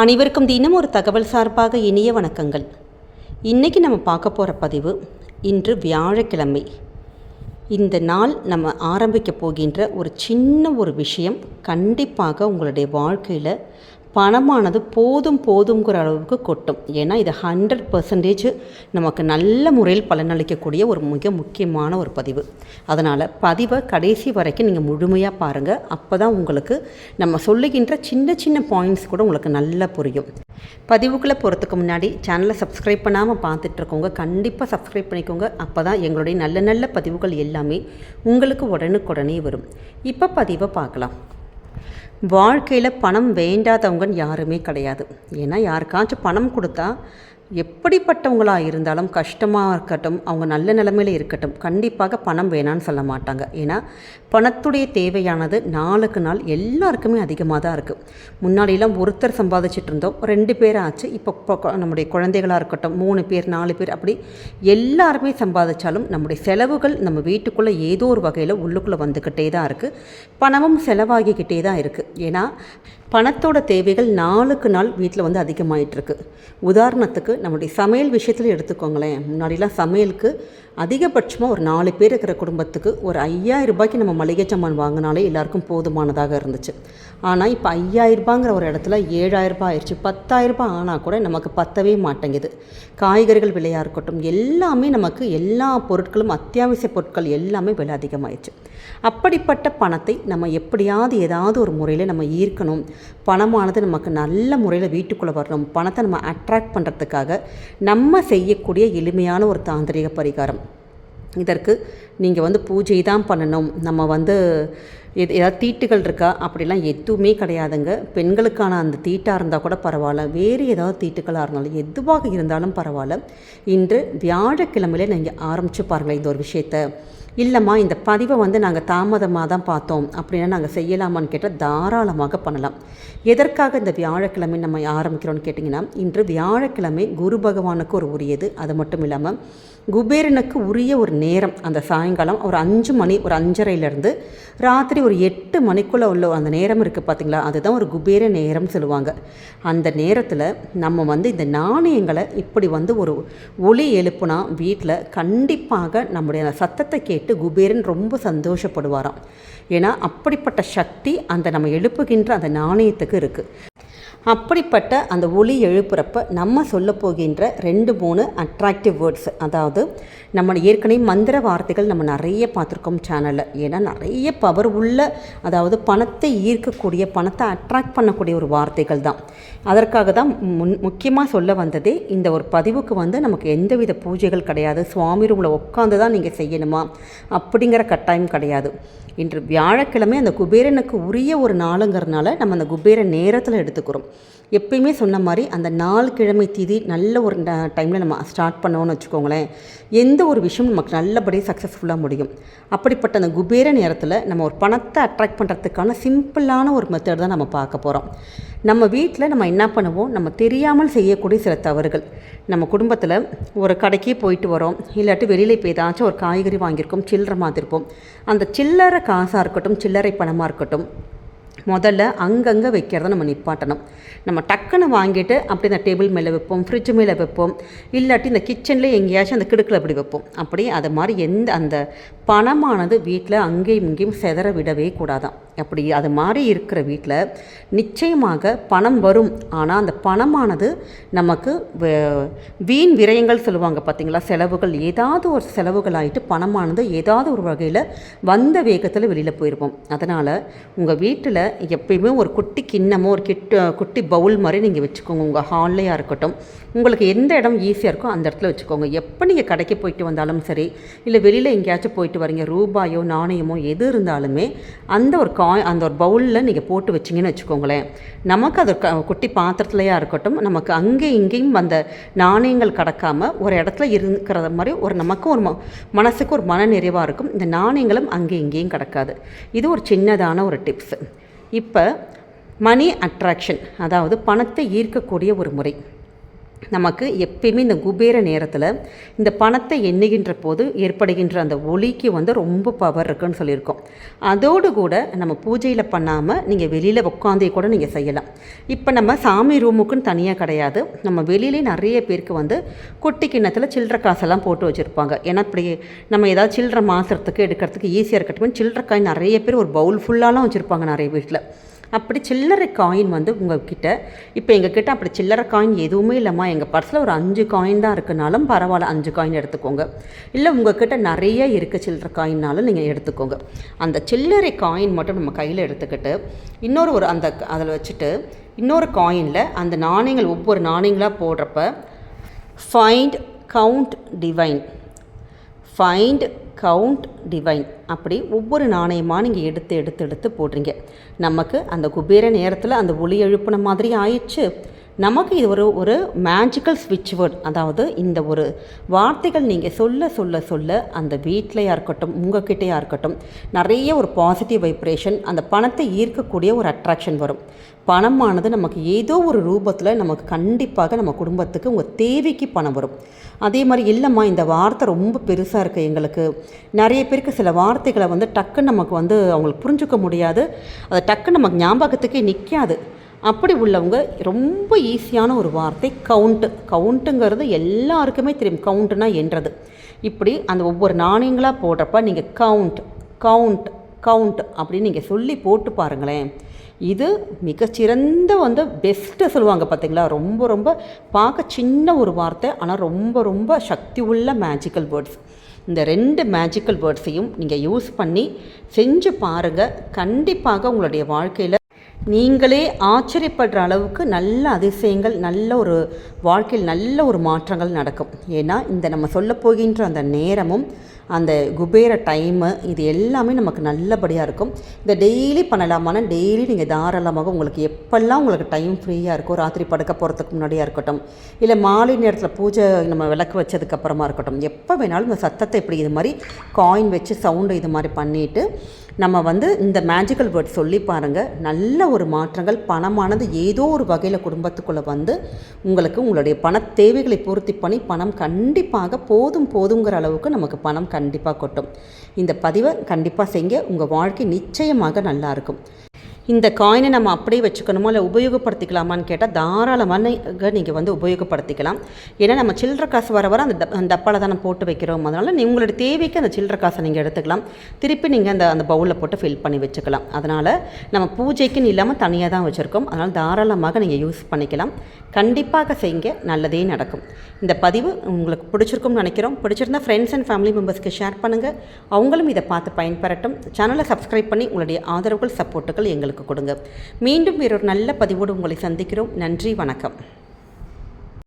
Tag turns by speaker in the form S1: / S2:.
S1: அனைவருக்கும் தினம் ஒரு தகவல் சார்பாக இனிய வணக்கங்கள். இன்றைக்கி நம்ம பார்க்க போகிற பதிவு இன்று வியாழக்கிழமை. இந்த நாள் நம்ம ஆரம்பிக்க போகின்ற ஒரு சின்ன ஒரு விஷயம் கண்டிப்பாக உங்களுடைய வாழ்க்கையில் பணமானது போதும் போதுங்கிற அளவுக்கு கொட்டும். ஏன்னா இது ஹண்ட்ரட் பர்சன்டேஜ் நமக்கு நல்ல முறையில் பலனளிக்கக்கூடிய ஒரு மிக முக்கியமான ஒரு பதிவு. அதனால் பதிவை கடைசி வரைக்கும் நீங்கள் முழுமையாக பாருங்கள் அப்போ தான் உங்களுக்கு நம்ம சொல்லுகின்ற சின்ன சின்ன பாயிண்ட்ஸ் கூட உங்களுக்கு நல்லா புரியும். பதிவுக்குள்ளே போகிறதுக்கு முன்னாடி சேனலை சப்ஸ்கிரைப் பண்ணாமல் பார்த்துட்ருக்கோங்க கண்டிப்பாக சப்ஸ்கிரைப் பண்ணிக்கோங்க. அப்போ தான் எங்களுடைய நல்ல நல்ல பதிவுகள் எல்லாமே உங்களுக்கு உடனுக்குடனே வரும். இப்போ பதிவை பார்க்கலாம். வாழ்க்கையில் பணம் வேண்டாதவங்க யாருமே கிடையாது. ஏன்னா யாருக்காச்சும் பணம் கொடுத்தா எப்படிப்பட்டவங்களாக இருந்தாலும் கஷ்டமாக இருக்கட்டும் அவங்க நல்ல நிலமையில் இருக்கட்டும் கண்டிப்பாக பணம் வேணான்னு சொல்ல மாட்டாங்க. ஏன்னா பணத்துடைய தேவையானது நாளுக்கு நாள் எல்லாருக்குமே அதிகமாக தான் இருக்குது முன்னாடியெல்லாம் ஒருத்தர் சம்பாதிச்சிட்டு இருந்தோம் ரெண்டு பேர் ஆச்சு. இப்போ நம்முடைய குழந்தைகளாக இருக்கட்டும் மூணு பேர் நாலு பேர் அப்படி எல்லாருமே சம்பாதிச்சாலும் நம்முடைய செலவுகள் நம்ம வீட்டுக்குள்ளே ஏதோ ஒரு வகையில் உள்ளுக்குள்ளே வந்துக்கிட்டே தான் இருக்குது பணமும் செலவாகிக்கிட்டே தான் இருக்குது ஏன்னா பணத்தோட தேவைகள் நாளுக்கு நாள் வீட்டில் வந்து அதிகமாயிட்டிருக்கு. உதாரணத்துக்கு நம்முடைய சமையல் விஷயத்தில் எடுத்துக்கோங்களேன். முன்னாடிலாம் சமையலுக்கு அதிகபட்சமாக ஒரு நாலு பேர் இருக்கிற குடும்பத்துக்கு ஒரு ஐயாயிரம் ரூபாய்க்கு நம்ம மளிகை சாமான் வாங்கினாலே எல்லாருக்கும் போதுமானதாக இருந்துச்சு. ஆனால் இப்போ ஐயாயிரரூபாங்கிற ஒரு இடத்துல ஏழாயிரரூபா ஆயிடுச்சு. பத்தாயிரம் ரூபாய் ஆனால் கூட நமக்கு பத்தவே மாட்டேங்குது. காய்கறிகள் விலையாக இருக்கட்டும் எல்லாமே நமக்கு எல்லா பொருட்களும் அத்தியாவசிய பொருட்கள் எல்லாமே விலை அதிகமாகிடுச்சு அப்படிப்பட்ட பணத்தை நம்ம எப்படியாவது ஏதாவது ஒரு முறையில் நம்ம ஈர்க்கணும். பணமானது நமக்கு நல்ல முறையில் வீட்டுக்குள்ளே வரணும். பணத்தை நம்ம அட்ராக்ட் பண்ணுறதுக்காக நம்ம செய்யக்கூடிய எளிமையான ஒரு தாந்திரிக பரிகாரம். இதற்கு நீங்கள் வந்து பூஜை தான் பண்ணணும். நம்ம வந்து எது ஏதாவது தீட்டுகள் இருக்கா? அப்படிலாம் எதுவுமே கிடையாதுங்க. பெண்களுக்கான அந்த தீட்டாக இருந்தால் கூட பரவாயில்ல. வேறு ஏதாவது தீட்டுக்களாக இருந்தாலும் எதுவாக இருந்தாலும் பரவாயில்ல. இன்று வியாழக்கிழமையிலே நீங்கள் ஆரம்பித்து பாருங்களேன் இந்த ஒரு விஷயத்தை. இல்லைம்மா இந்த பதிவை வந்து நாங்கள் தாமதமாக தான் பார்த்தோம். அப்படின்னா நாங்கள் செய்யலாமான்னு கேட்டால் தாராளமாக பண்ணலாம். எதற்காக இந்த வியாழக்கிழமை நம்ம ஆரம்பிக்கிறோன்னு கேட்டிங்கன்னா இன்று வியாழக்கிழமை குரு பகவானுக்கு ஒரு உரியது. அது மட்டும் இல்லாமல் குபேரனுக்கு உரிய ஒரு நேரம் அந்த சாயங்காலம் ஒரு அஞ்சு மணி ஒரு அஞ்சரையிலேருந்து ராத்திரி ஒரு எட்டு மணிக்குள்ளே உள்ள அந்த நேரம் இருக்குது பார்த்திங்களா அதுதான் ஒரு குபேர நேரம் சொல்லுவாங்க. அந்த நேரத்தில் நம்ம வந்து இந்த நாணயங்களை இப்படி வந்து ஒரு ஒளி எழுப்புனா வீட்டில் கண்டிப்பாக நம்முடைய அந்த சத்தத்தை கேட்டு குபேரன் ரொம்ப சந்தோஷப்படுவாராம். ஏன்னா அப்படிப்பட்ட சக்தி அந்த நம்ம எழுப்புகின்ற அந்த நாணயத்துக்கு இருக்குது அப்படிப்பட்ட அந்த ஒளி எழுப்புறப்ப நம்ம சொல்ல போகின்ற ரெண்டு மூணு அட்ராக்டிவ் வேர்ட்ஸ் அதாவது நம்ம ஏற்கனவே மந்திர வார்த்தைகள் நம்ம நிறைய பார்த்துருக்கோம் சேனலில் ஏன்னா நிறைய பவர் உள்ள அதாவது பணத்தை ஈர்க்கக்கூடிய பணத்தை அட்ராக்ட் பண்ணக்கூடிய ஒரு வார்த்தைகள் தான். அதற்காக தான் முன் முக்கியமாக சொல்ல வந்ததே இந்த ஒரு பதிவுக்கு வந்து நமக்கு எந்தவித பூஜைகள் கிடையாது. சுவாமி ரூமில் உட்காந்து தான் நீங்கள் செய்யணுமா? அப்படிங்கிற கட்டாயம் கிடையாது. இன்று வியாழக்கிழமை அந்த குபேரனுக்கு உரிய ஒரு நாளுங்கிறதுனால நம்ம அந்த குபேர நேரத்தில் எடுத்துக்கிறோம். எப்பயுமே சொன்ன மாதிரி அந்த நாலு கிழமை தீதி நல்ல ஒரு டைமில் நம்ம ஸ்டார்ட் பண்ணோன்னு வச்சுக்கோங்களேன். எந்த ஒரு விஷயம் நமக்கு நல்லபடியாக சக்ஸஸ்ஃபுல்லாக முடியும். அப்படிப்பட்ட அந்த குபேர நேரத்தில் நம்ம ஒரு பணத்தை அட்ராக்ட் பண்ணுறதுக்கான சிம்பிளான ஒரு மெத்தட் தான் நம்ம பார்க்க போகிறோம் நம்ம வீட்டில் நம்ம என்ன பண்ணுவோம்? நம்ம தெரியாமல் செய்யக்கூடிய சில தவறுகள். நம்ம குடும்பத்தில் ஒரு கடைக்கே போயிட்டு வரோம். இல்லாட்டி வெளியில் இப்போ ஏதாச்சும் ஒரு காய்கறி வாங்கியிருக்கோம் சில்லறை மாற்றிருப்போம் அந்த சில்லறை காசாக இருக்கட்டும் சில்லறை பணமாக இருக்கட்டும் முதல்ல அங்கங்கே வைக்கிறத நம்ம நிப்பாட்டணும். நம்ம டக்குன்னு வாங்கிட்டு அப்படி இந்த டேபிள் மேலே வைப்போம் ஃப்ரிட்ஜ் மேலே வைப்போம் இல்லாட்டி இந்த கிச்சனில் எங்கேயாச்சும் அந்த கிடுக்கில் அப்படி வைப்போம். அப்படி அது மாதிரி எந்த அந்த பணமானது வீட்டில் அங்கேயும் இங்கேயும் செதற விடவே கூடாதான். அப்படி அது மாதிரி இருக்கிற வீட்டில் நிச்சயமாக பணம் வரும். ஆனால் அந்த பணமானது நமக்கு வீண் விரயங்கள் சொல்லுவாங்க பார்த்தீங்களா செலவுகள் ஏதாவது ஒரு செலவுகள் ஆகிட்டு பணமானது ஏதாவது ஒரு வகையில் வந்த வேகத்தில் வெளியில் போயிருப்போம் அதனால் உங்கள் வீட்டில் எப்பயுமே ஒரு குட்டி கிண்ணமோ ஒரு கிட்ட குட்டி பவுல் மாதிரி நீங்கள் வச்சுக்கோங்க. உங்கள் ஹால்லையாக இருக்கட்டும். உங்களுக்கு எந்த இடம் ஈஸியாக இருக்கோ அந்த இடத்துல வச்சுக்கோங்க. எப்போ நீங்கள் கடைக்கு போயிட்டு வந்தாலும் சரி இல்லை வெளியில் எங்கேயாச்சும் போயிட்டு வரீங்க ரூபாயோ நாணயமோ எது இருந்தாலுமே அந்த ஒரு காய் அந்த ஒரு பவுலில் நீங்கள் போட்டு வச்சிங்கன்னு வச்சுக்கோங்களேன். நமக்கு அது க குட்டி பாத்திரத்துலையாக இருக்கட்டும் நமக்கு அங்கே இங்கேயும் அந்த நாணயங்கள் கடக்காமல் ஒரு இடத்துல இருக்கிறத மாதிரி ஒரு நமக்கும் ஒரு ம மனசுக்கு ஒரு மன நிறைவாக இருக்கும். இந்த நாணயங்களும் அங்கே இங்கேயும் கிடக்காது. இது ஒரு சின்னதான ஒரு டிப்ஸு இப்போ மணி அட்ராக்ஷன் அதாவது பணத்தை ஈர்க்கக்கூடிய ஒரு முறை. நமக்கு எப்பயுமே இந்த குபேர நேரத்தில் இந்த பணத்தை எண்ணுகின்ற போது ஏற்படுகின்ற அந்த ஒளிக்கு வந்து ரொம்ப பவர் இருக்குன்னு சொல்லியிருக்கோம். அதோடு கூட நம்ம பூஜையில் பண்ணாமல் நீங்கள் வெளியில் உட்காந்தே கூட நீங்கள் செய்யலாம். இப்போ நம்ம சாமி ரூமுக்குன்னு தனியாக கிடையாது. நம்ம வெளியிலே நிறைய பேருக்கு வந்து குட்டி கிண்ணத்தில் சில்லற காசெல்லாம் போட்டு வச்சுருப்பாங்க. ஏன்னா இப்படி நம்ம ஏதாவது சில்லற மாற்றுறதுக்கு எடுக்கிறதுக்கு ஈஸியாக இருக்கட்டும். சில்லற காய் நிறைய பேர் ஒரு பவுல் ஃபுல்லாலாம் வச்சுருப்பாங்க நிறைய வீட்டில் அப்படி சில்லறை காயின் வந்து உங்கள்கிட்ட இப்போ எங்கள் கிட்ட அப்படி சில்லறை காயின் எதுவுமே இல்லைம்மா. எங்கள் பர்ஸில் ஒரு அஞ்சு காயின் தான் இருக்குனாலும் பரவாயில்ல அஞ்சு காயின் எடுத்துக்கோங்க. இல்லை உங்கள்கிட்ட நிறைய இருக்குது சில்லறை காயின்னாலும் நீங்கள் எடுத்துக்கோங்க. அந்த சில்லறை காயின் மட்டும் நம்ம கையில் எடுத்துக்கிட்டு இன்னொரு ஒரு அந்த அதில் வச்சுட்டு இன்னொரு காயினில் அந்த நாணயங்கள் ஒவ்வொரு நாணயங்களாக போடுறப்ப find count divine find count divine அப்படி ஒவ்வொரு நாணயமாக நீங்கள் எடுத்து எடுத்து எடுத்து போடுறீங்க. நமக்கு அந்த குபேர நேரத்தில் அந்த ஒளி எழுப்பின மாதிரி ஆயிடுச்சு. நமக்கு இது ஒரு ஒரு மேஜிக்கல் ஸ்விட்ச் வேர்ட் அதாவது இந்த ஒரு வார்த்தைகள் நீங்கள் சொல்ல சொல்ல சொல்ல அந்த வீட்டிலையாக இருக்கட்டும் உங்ககிட்டயாக இருக்கட்டும் நிறைய ஒரு பாசிட்டிவ் வைப்ரேஷன் அந்த பணத்தை ஈர்க்கக்கூடிய ஒரு அட்ராக்ஷன் வரும். பணமானது நமக்கு ஏதோ ஒரு ரூபத்தில் நமக்கு கண்டிப்பாக நம்ம குடும்பத்துக்கு உங்கள் தேவைக்கு பணம் வரும். அதே மாதிரி இல்லைம்மா இந்த வார்த்தை ரொம்ப பெருசாக இருக்குது எங்களுக்கு. நிறைய பேருக்கு சில வார்த்தைகளை வந்து டக்குன்னு நமக்கு வந்து அவங்களுக்கு புரிஞ்சுக்க முடியாது. அதை டக்குன்னு நமக்கு ஞாபகத்துக்கே நிற்காது அப்படி உள்ளவங்க ரொம்ப ஈஸியான ஒரு வார்த்தை கவுண்ட்டு கவுண்ட்டுங்கிறது எல்லாருக்குமே தெரியும். கவுண்ட்டுனா என்றது. இப்படி அந்த ஒவ்வொரு நாணயங்களாக போடுறப்ப நீங்கள் கவுண்ட் கவுண்ட் கவுண்ட் அப்படின்னு நீங்கள் சொல்லி போட்டு பாருங்களேன். இது மிகச்சிறந்த வந்து பெஸ்ட்டு சொல்லுவாங்க பார்த்தீங்களா ரொம்ப ரொம்ப பார்க்க சின்ன ஒரு வார்த்தை ஆனால் ரொம்ப ரொம்ப சக்தி உள்ள மேஜிக்கல் வேர்ட்ஸ் இந்த ரெண்டு மேஜிக்கல் வேர்ட்ஸையும் நீங்கள் யூஸ் பண்ணி செஞ்சு பாருங்கள் கண்டிப்பாக உங்களுடைய வாழ்க்கையில் நீங்களே ஆச்சரியப்படுற அளவுக்கு நல்ல அதிசயங்கள் நல்ல ஒரு வாழ்க்கையில் நல்ல ஒரு மாற்றங்கள் நடக்கும். ஏன்னா இந்த நம்ம சொல்ல போகின்ற அந்த நேரமும் அந்த குபேர டைமு இது எல்லாமே நமக்கு நல்லபடியாக இருக்கும். இதை டெய்லி பண்ணலாமான டெய்லி நீங்கள் தாராளமாக உங்களுக்கு எப்பெல்லாம் உங்களுக்கு டைம் ஃப்ரீயாக இருக்கும் ராத்திரி படுக்க போகிறதுக்கு முன்னாடியாக இருக்கட்டும் இல்லை மாலை நேரத்தில் பூஜை நம்ம விளக்கு வச்சதுக்கப்புறமா இருக்கட்டும் எப்போ வேணாலும் இந்த சத்தத்தை இப்படி இது மாதிரி காயின் வச்சு சவுண்டு இது மாதிரி பண்ணிவிட்டு நம்ம வந்து இந்த மேஜிக்கல் வேர்ட் சொல்லி பாருங்கள் நல்ல ஒரு மாற்றங்கள் பணமானது ஏதோ ஒரு வகையில் குடும்பத்துக்குள்ளே வந்து உங்களுக்கு உங்களுடைய பண தேவைகளை பூர்த்தி பண்ணி பணம் கண்டிப்பாக போதும் போதுங்கிற அளவுக்கு நமக்கு பணம் கண்டிப்பாக கொட்டும். இந்த பதிவை கண்டிப்பாக செய்ய உங்கள் வாழ்க்கை நிச்சயமாக நல்லாயிருக்கும் இந்த காயினை நம்ம அப்படியே வச்சுக்கணுமோ? இல்லை உபயோகப்படுத்திக்கலாமான்னு கேட்டால் தாராளமான நீங்கள் வந்து உபயோகப்படுத்திக்கலாம். ஏன்னா நம்ம சில்லற காசு வர வர அந்த அந்த டப்பாவில் தான் போட்டு வைக்கிறோம் அதனால் நீ உங்களுடைய தேவைக்கு அந்த சில்லற காசை நீங்கள் எடுத்துக்கலாம். திருப்பி நீங்கள் அந்த அந்த பவுலில் போட்டு ஃபில் பண்ணி வச்சுக்கலாம். அதனால் நம்ம பூஜைக்குன்னு இல்லாமல் தனியாக தான் வச்சுருக்கோம். அதனால் தாராளமாக நீங்கள் யூஸ் பண்ணிக்கலாம். கண்டிப்பாக செய்யுங்க. நல்லதே நடக்கும். இந்த பதிவு உங்களுக்கு பிடிச்சிருக்கும்னு நினைக்கிறோம். பிடிச்சிருந்தா ஃப்ரெண்ட்ஸ் அண்ட் ஃபேமிலி மெம்பர்ஸ்க்கு ஷேர் பண்ணுங்கள் அவங்களும் இதை பார்த்து பயன்பெறட்டும். சேனலை சப்ஸ்கிரைப் பண்ணி உங்களுடைய ஆதரவுகள் சப்போர்ட்டுகள் எங்களுக்கு எங்களுக்கு கொடுங்க. மீண்டும் வேறொரு நல்ல பதிவோடு உங்களை சந்திக்கிறோம். நன்றி வணக்கம்.